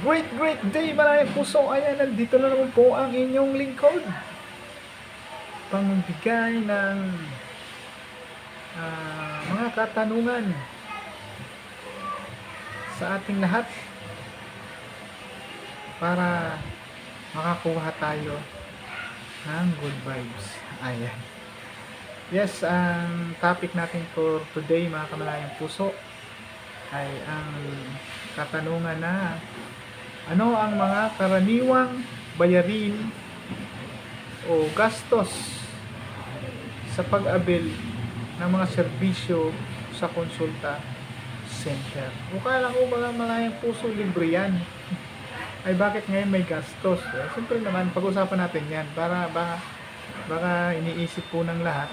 Great, great day maraming puso. Ayan, nandito na naman po ang inyong lingkod. Pangbigay ng ah, mga katanungan sa ating lahat para makakuha tayo ng good vibes. Ayan. Yes, ang topic natin for today mga kamalayang puso ay ang katanungan na ano ang mga karaniwang bayarin o gastos sa pag-abil ng mga serbisyo sa konsulta center. O kala ko mga malayang puso libre yan. Ay bakit ngayon may gastos? Eh, Siyempre naman, pag-usapan natin yan para baka, baka iniisip po ng lahat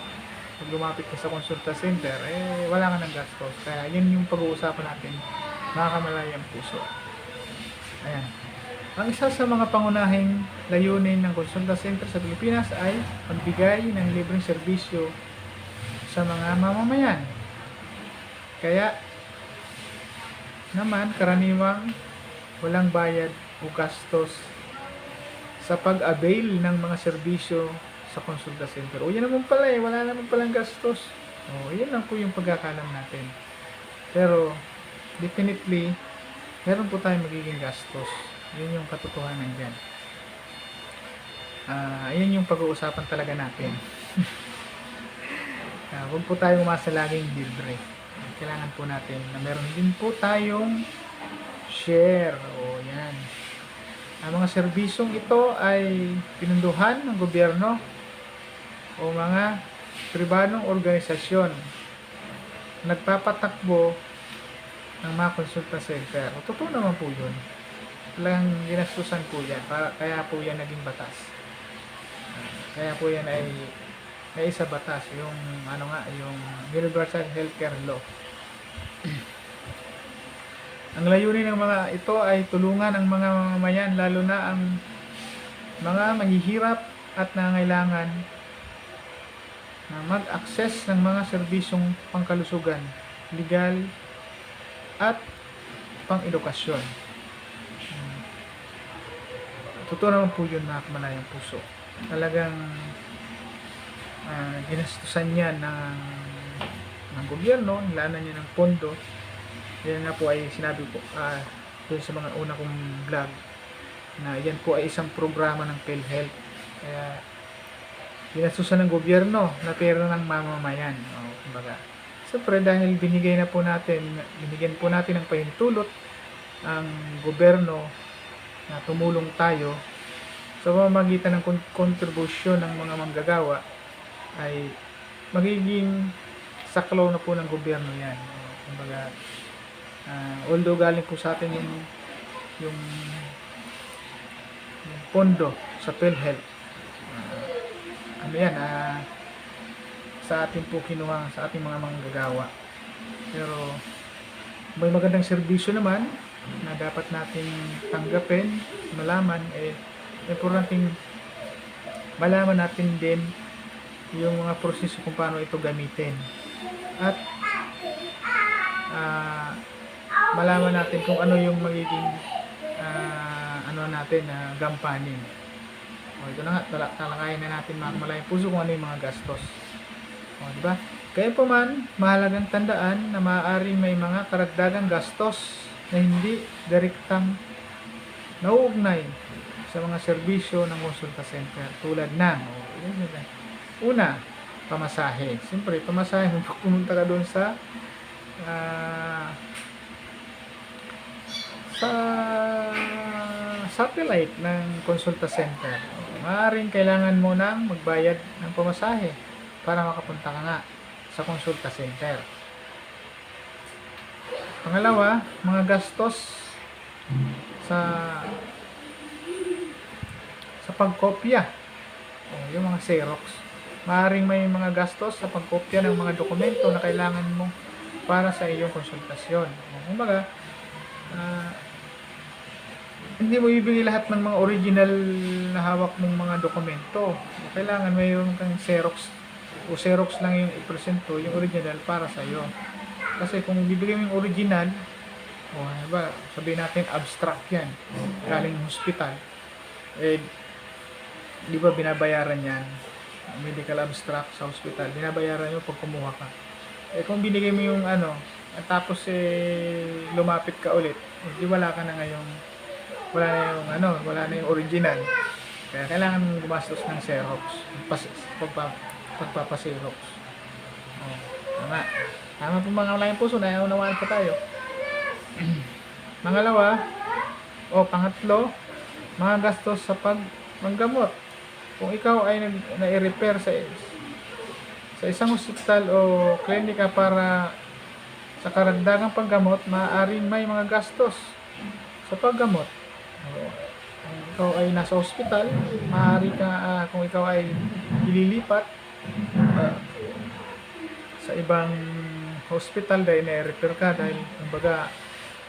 pag lumapit ka sa konsulta center, eh wala ka ng gastos. Kaya yun yung pag-uusapan natin, mga kamalayang puso. Ayan. Ang isa sa mga pangunahing layunin ng konsulta center sa Pilipinas ay pagbigay ng libreng serbisyo sa mga mamamayan. Kaya naman karaniwang walang bayad o gastos sa pag-avail ng mga serbisyo sa konsulta center. O yan naman pala eh, wala naman palang gastos. O yan lang po yung pagkakalam natin. Pero definitely meron po tayong magiging gastos. Yun yung katotohanan dyan. Ah, ayan yung pag-uusapan talaga natin. Ah, huwag po tayo umasa laging libre. Kailangan po natin na meron din po tayong share. O yan. Ang mga serbisyong ito ay pinunduhan ng gobyerno o mga pribadong organisasyon nagpapatakbo ng mga konsulta center. O, totoo naman po yun. Talagang ginastusan po yan. Para, kaya po yan naging batas. Kaya po yan ay ay isa batas. Yung ano nga, yung Universal Healthcare Law. ang layunin ng mga ito ay tulungan ang mga mamamayan, lalo na ang mga mahihirap at nangailangan na mag-access ng mga serbisyong pangkalusugan, legal, at pang-edukasyon. Hmm. Totoo naman po yun mga kamalayang puso. Talagang ah, ginastusan niya ng, ng gobyerno, nilanan niya ng pondo. Yan nga po ay sinabi ah, doon sa mga una kong vlog na yan po ay isang programa ng PhilHealth. Kaya ginastusan ng gobyerno na pera ng mamamayan. O, kumbaga. Siyempre dahil binigay na po natin, binigyan po natin ng pahintulot ang gobyerno na tumulong tayo sa pamamagitan ng kon- kontribusyon ng mga manggagawa ay magiging saklaw na po ng gobyerno yan. Kumbaga, ah, although galing po sa atin yung yung, yung pondo sa PhilHealth, ah, ano yan, ah, sa atin po kinuha sa ating mga manggagawa. Pero may magandang serbisyo naman na dapat nating tanggapin, malaman, eh, importanteng malaman natin din yung mga proseso kung paano ito gamitin. At ah, malaman natin kung ano yung magiging ah, ano natin na gampanin. O, ito na nga, tala- talakayin na natin mga malayang puso kung ano yung mga gastos. O, di ba? Kaya pa man, mahalagang tandaan na maaaring may mga karagdagang gastos na hindi direktang nauugnay sa mga serbisyo ng konsulta center tulad ng una, pamasahe. Siyempre, pamasahe pag pumunta ka doon sa ah, sa satellite ng konsulta center. Maaaring kailangan mo nang magbayad ng pamasahe para makapunta ka nga sa konsulta center. Pangalawa, mga gastos sa sa pagkopya. O, yung mga Xerox. Maaaring may mga gastos sa pagkopya ng mga dokumento na kailangan mo para sa iyong konsultasyon. Kumbaga, ah, hindi mo ibigay lahat ng mga original na hawak mong mga dokumento. Kailangan mayroon kang Xerox o Xerox lang yung ipresento, yung original para sa iyo. Kasi kung bibigay mo yung original, o ano ba, sabihin natin abstract yan, galing hospital, eh, di ba binabayaran yan, medical abstract sa hospital, binabayaran yun pag kumuha ka. Eh kung binigay mo yung ano, at tapos eh, lumapit ka ulit, eh, di wala ka na ngayong, wala na yung ano, wala na yung original. Kaya kailangan mong gumastos ng Xerox, pas, pagpa, pagpapa-Xerox. Oh, tama. Tama po mga kalayang puso, naunawaan pa tayo. Mangalawa, o pangatlo, mga gastos sa pag. Kung ikaw ay na-repair sa sa isang ospital o klinika para sa karagdagang paggamot, maaaring may mga gastos sa paggamot. O, Kung ikaw ay nasa ospital, maaari ka, ah, kung ikaw ay ililipat sa ibang hospital dahil na-repair ka dahil kumbaga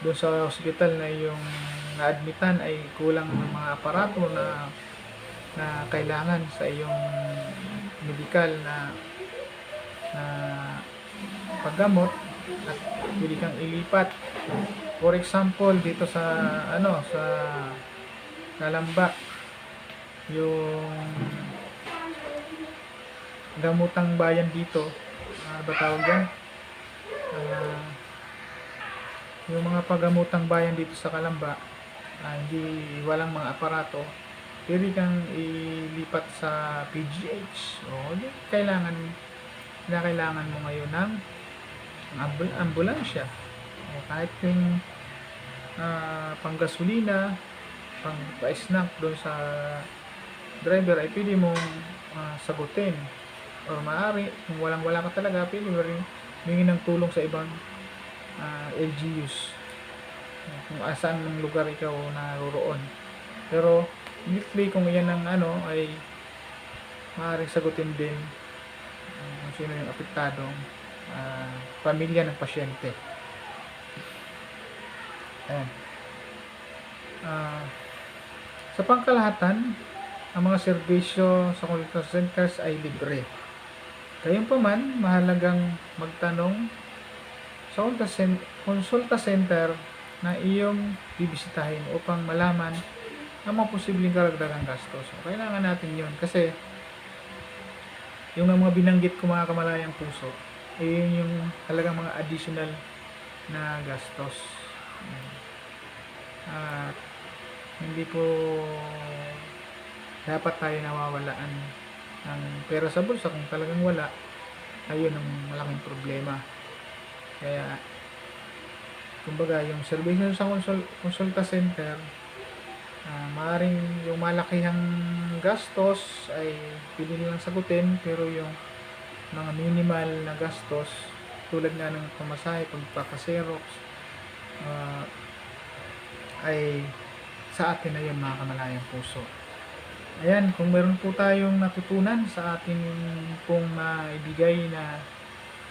doon sa hospital na yung na-admitan ay kulang ng mga aparato na na kailangan sa iyong medical na na paggamot at pwede kang ilipat. For example, dito sa ano sa Kalamba yung gamutang bayan dito. Ano ba tawag yan? Ah, yung mga paggamutang bayan dito sa Kalamba ah, hindi walang mga aparato. Pwede kang ilipat sa PGH o kailangan kailangan mo ngayon ng ambul ambulansya. O kahit yung ah, panggasolina pang pa-snack doon sa driver ay pwede mong ah, sagutin or maaari kung walang wala ka talaga pwede mo rin humingi ng tulong sa ibang ah, LGUs kung asan ng lugar ikaw naroroon. Pero immediately kung yan ang ano ay maaaring sagutin din ah, kung sino yung apektadong ah, pamilya ng pasyente. Ayan. Ah, sa pangkalahatan ang mga serbisyo sa consultation centers ay libre Gayunpaman, mahalagang magtanong sa konsulta center na iyong bibisitahin upang malaman ang mga posibleng karagdagang gastos. So, kailangan natin yun kasi yung mga binanggit ko mga kamalayang puso, eh yun yung talagang mga additional na gastos. At hindi po dapat tayo nawawalaan ng pera sa bulsa kung talagang wala ayun ang malaking problema. Kaya kumbaga yung serbisyo sa konsul konsulta center ah, maaaring yung malakihang gastos ay pwede nilang sagutin pero yung mga minimal na gastos tulad nga ng pamasahe pagpapasirox ah, ay sa atin na yun mga kamalayang puso Ayan, kung meron po tayong natutunan sa ating pong maibigay na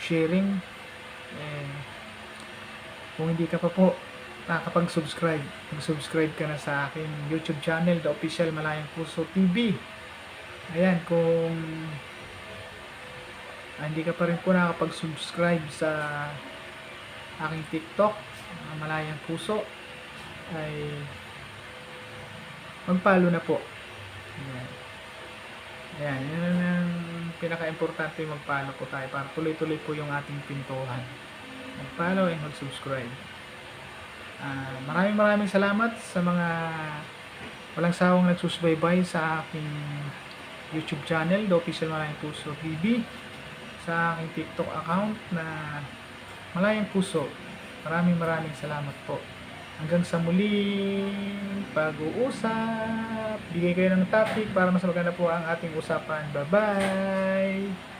sharing, eh, kung hindi ka pa po nakakapag-subscribe, mag-subscribe ka na sa aking YouTube channel, The Official Malayang Puso TV. Ayan, kung ah, hindi ka pa rin po nakakapag-subscribe sa aking TikTok, Malayang Puso, ay mag-follow na po. Ayan. Yun ang pinaka-importante magpalo po tayo para tuloy-tuloy po yung ating pintuhan. Mag-follow and mag-subscribe. Ah, maraming maraming salamat sa mga walang sawang nagsusubaybay sa aking YouTube channel, The Official Malayang Puso TV, sa aking TikTok account na Malayang Puso. Maraming maraming salamat po. Hanggang sa muling pag-uusap. Bigay kayo ng topic para mas maganda po ang ating usapan. Bye-bye!